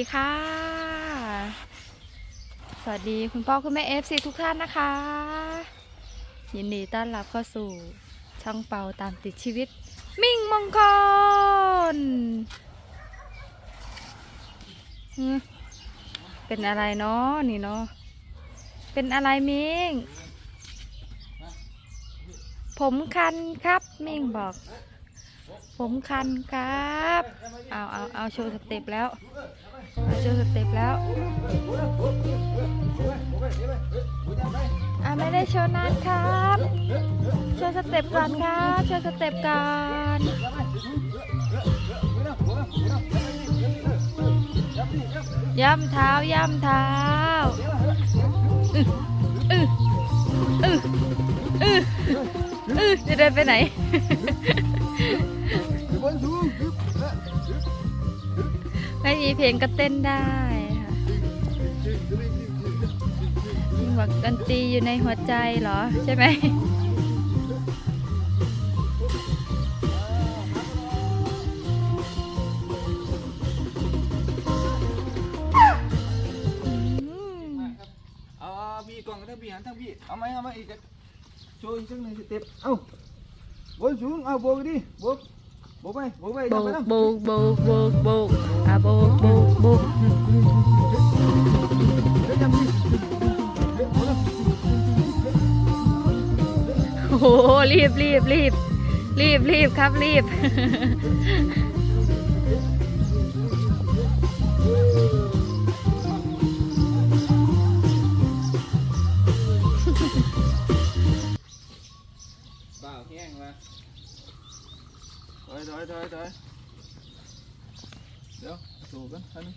ดีค่ะ สวัสดีคุณพ่อคุณแม่เอฟซีทุกท่านนะคะ ยินดีต้อนรับเข้าสู่ช่องเปาตามติดชีวิต มิ่งมงคล เป็นอะไรเนาะนี่เนาะ เป็นอะไรมิ่งผมคันครับมิ่งบอก ผมคันครับ เอาเอาเอาโชว์สเต็ปแล้ว เอาโชว์สเต็ปแล้วอ่าไม่ได้โชว์นานครับ โชว์สเต็ปก่อนครับ โชว์สเต็ปก่อนย่ำเท้าย่ำเท้าอืออืออืออือจะเดินไปไหน มีเพลงก็เต้นได้ค่ะยิ่งบอกดนตรีอยู่ในหัวใจเหรอ ใช่ไหมมเอาพี่กล่องทั้งพี่หันทั้งพี่ เอาไหมเอาไหมอีกโชว์อีกสักหนึ่งสเต็ป เอ้าบนสูง เอาโบกดิโบก โบกไปโบกไปโบเดี๋ยวไปกน้ำโบกโบกโบกโบกอะโบกโบกโบกเดี๋ยวจำดิเดี๋ยวโบกนะโอ้โหรีบรีบรีบรีบรีบครับรีบบ่ อยถอยถอยถอยเดี๋ยวสูบกันท่านนี้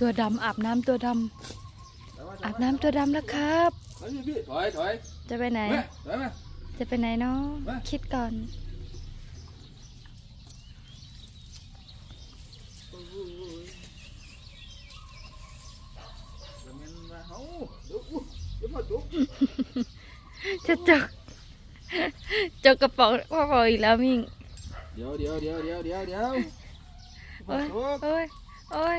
ตัวดำอาบน้ำตัวดเดี๋ยวมาำอาบน้ำตัวดำแล้วครับถอยพี่พี่ถอยถอยจะไปไหนมาถอยมาจะไปไหนเนาะมาคิดก่อน เดี๋ยวมันมาเอ้าเดี๋ยวอู้เดี๋ยวมาจุก จะจกจกกระเป๋าพ่อบอกอีกแล้วมิ่งเดี๋ยวเดี๋ยวเดี๋ยวเดี๋ยวเดี๋ยวเดี๋ยวโอ้ยจุกโอ้ยโอ้ย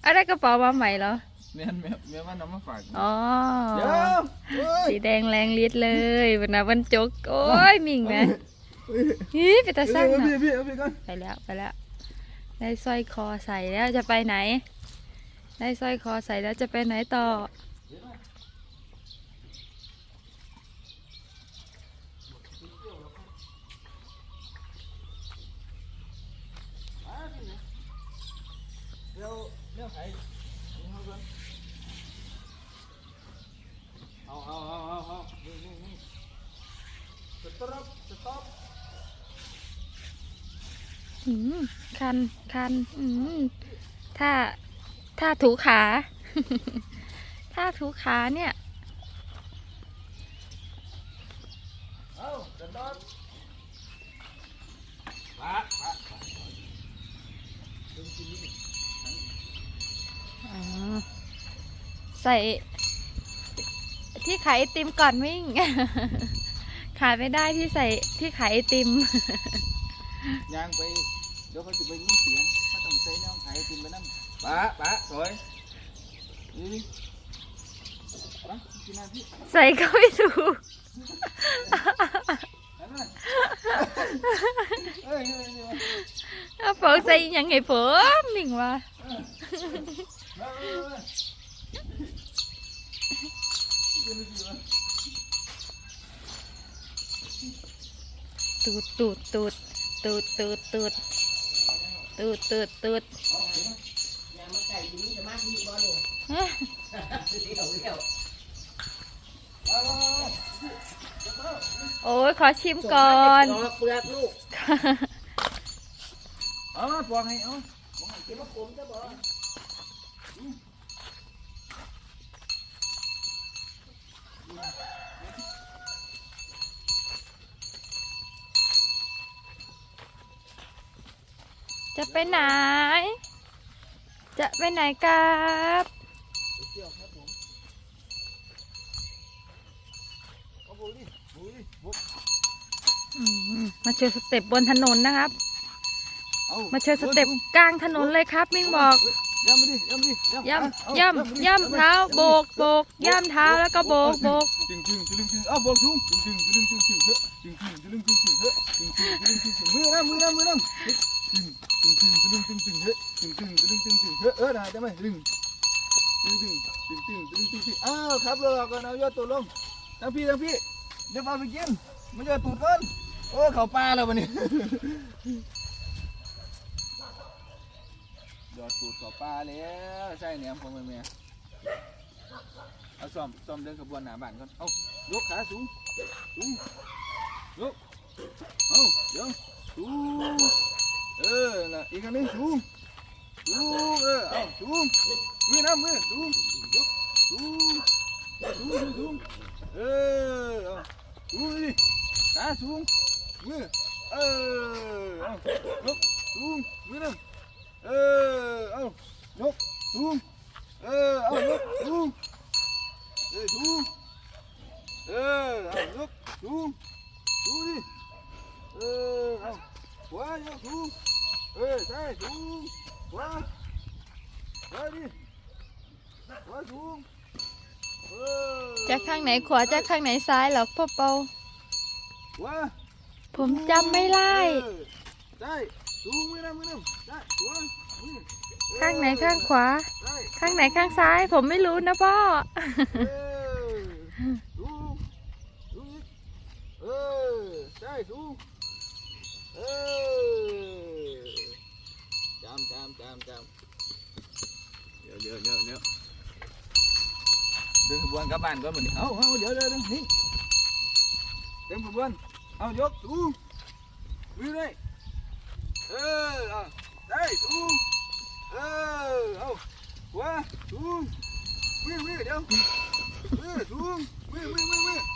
เอาได้กระเป๋ามาใหม่เหรอแม่นแม่แม่ว่านำมาฝากอ๋อเดี๋ยวเฮ้ยสีแดงแรงฤทธิ์เลยวันนะวันจกโอ้ยมิ่งแม่ฮีไปตาสร้างเอานะพี่พี่เอาพี่ก่อนไปแล้วไปแล้วได้สร้อยคอใส่แล้วจะไปไหน ได้สร้อยคอใส่แล้วจะไปไหนต่อ เดี๋ยว เดี๋ยวไข่เอาเอาเอาเอาเอานี่นี่นี่สต๊อปสต๊อปอืมคันคันอืมถ้า ถ้าถูขา ถ้าถูขาเนี่ย เอาสต๊อปปะปะปะ อ๋อ ใส่ ที่ขายไอติมก่อนวิ่ง ขายไม่ได้ที่ใส่ที่ขายไอติม ย่างไปเดี๋ยวเขาจะไปยินเสียงเขาต้องใส่น้องไข่กินไปนั่งปะปะสวยนี่นี่ปะกินน้ำพี่ใส่ก็ไม่ถูกเห็นไหมเอ้ยเอ้ยเอ้ย เอาเผาใส่อหยังไงผมหนิงวะ มามามากินไม่กินวะ ตูดตูดตูดตูดตูดตูดตูดตูดตูดโอ้ยขอชิมก่อนเปลือกลูกเอามาปอกให้เอาเดี๋ยวมาผมจะบอก จะไปไหน จะไปไหนครับเกี่ยวครับผมเอาบุยดิบุยดิบุยอืมมาโชว์สเต็ปบนถนนนะครับ เอามาโชว์สเต็ปกลางถนนเลยครับมิ่งบอกย่ำไปดิย่ำไปดิย่เอาำย่ำย่ำเท้าโบกโบกย่ำเท้าแล้วก็โบกโบกจึงจึงจึงจึงเอาโบกสูงจึงจึงจึงจึงจึงเฮ้จึงจึงจึงจึงจึงเฮ้จึงจึงจึงจึงจึงมือน้ำมือน้ำมือน้ำ จึงจึงจึงจึงจึงจึงเฮ้จึงจึงจึงจึงจึงเฮ้เออนะจะไหมจึงจึงจึงจึงจึงจึงจึงจึงอ้าวครับเราก่อนเอายอดตัวลงทั้งพี่ทั้งพี่เดี๋ยวพาไปกินมันจะตูดก้อนโอ้เขาปลาแล้ววันนี้ยอดตูดเขาปลาแล้วใช่เนี่ยผมเป็นเมียเอาซ่อมซ่อมเดินขบวนหนาบ้านก่อนเอายกขาสูงสูงยกเอาเดี๋ยวสูง เออน่ะอีกอันนึงสูงสูงเออเอาสูงมือน้ำมือสูงยกสูงสูงสูงเออเอาสูงดิขาสูงมือเออเอายกสูงมือน้ำเออเอายกสูงเออเอายกสูงเออสูงเออเอายกสูงสูงดิเออเอา ขวายกสูงเออใช่สูงขวาขวาดิขวาสูงเออจากข้างไหนขวาจากข้างไหนซ้ายเหรอพ่อเปา ขวาผมจำไม่ไล่เออใช่สูงมือนะมือนะใช่ขวามือเออข้างไหนข้างขวา ใช่ ข้างไหนข้างซ้าย ผมไม่รู้นะพ่อ เออดูดูอีกเออใช่ดู chạm chạm chạm chạm. Nhớ nhớ nhớ nhớ. Đừng buồn, các bạn con mình ô ô nhớ nhớ nhớ đừng buồn. Ô dốt xuống đi đây. Ờ à. đây xuống ờ ô quá xuống quê quê đâu? Quê xuống quê quê quê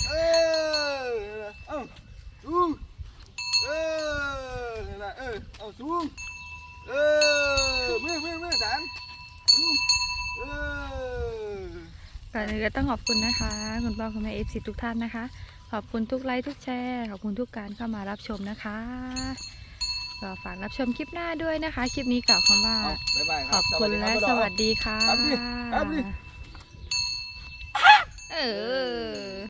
ก่อนอื่นก็ต้องขอบคุณนะคะ คุณพ่อคุณแม่เอฟซีทุกท่านนะคะ ขอบคุณทุกไลค์ทุกแชร์ขอบคุณทุกการเข้ามารับชมนะคะก็ฝากรับชมคลิปหน้าด้วยนะคะ คลิปนี้กล่าวคำว่าเอาบ๊ายบายคขรัอบคุณและสวัสดีค่ะครับดิครับดิ เออ